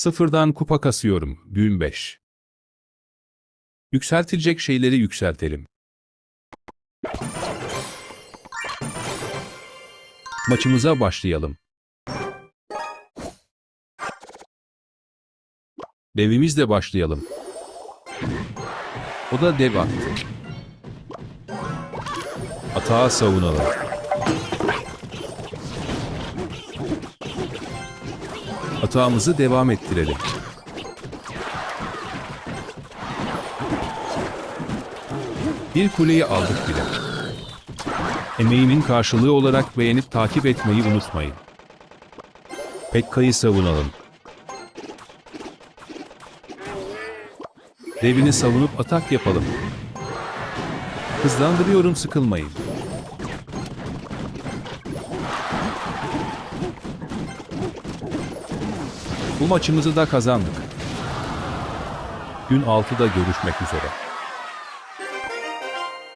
Sıfırdan kupa kasıyorum. Gün 5. Yükseltilecek şeyleri yükseltelim. Maçımıza başlayalım. Devimizle başlayalım. O da dev attı. Atağa savunalım. Atağımızı devam ettirelim. Bir kuleyi aldık bile. Emeğimin karşılığı olarak beğenip takip etmeyi unutmayın. Pekka'yı savunalım. Devini savunup atak yapalım. Hızlandırıyorum sıkılmayın. Bu maçımızı da kazandık. Gün 6'da görüşmek üzere.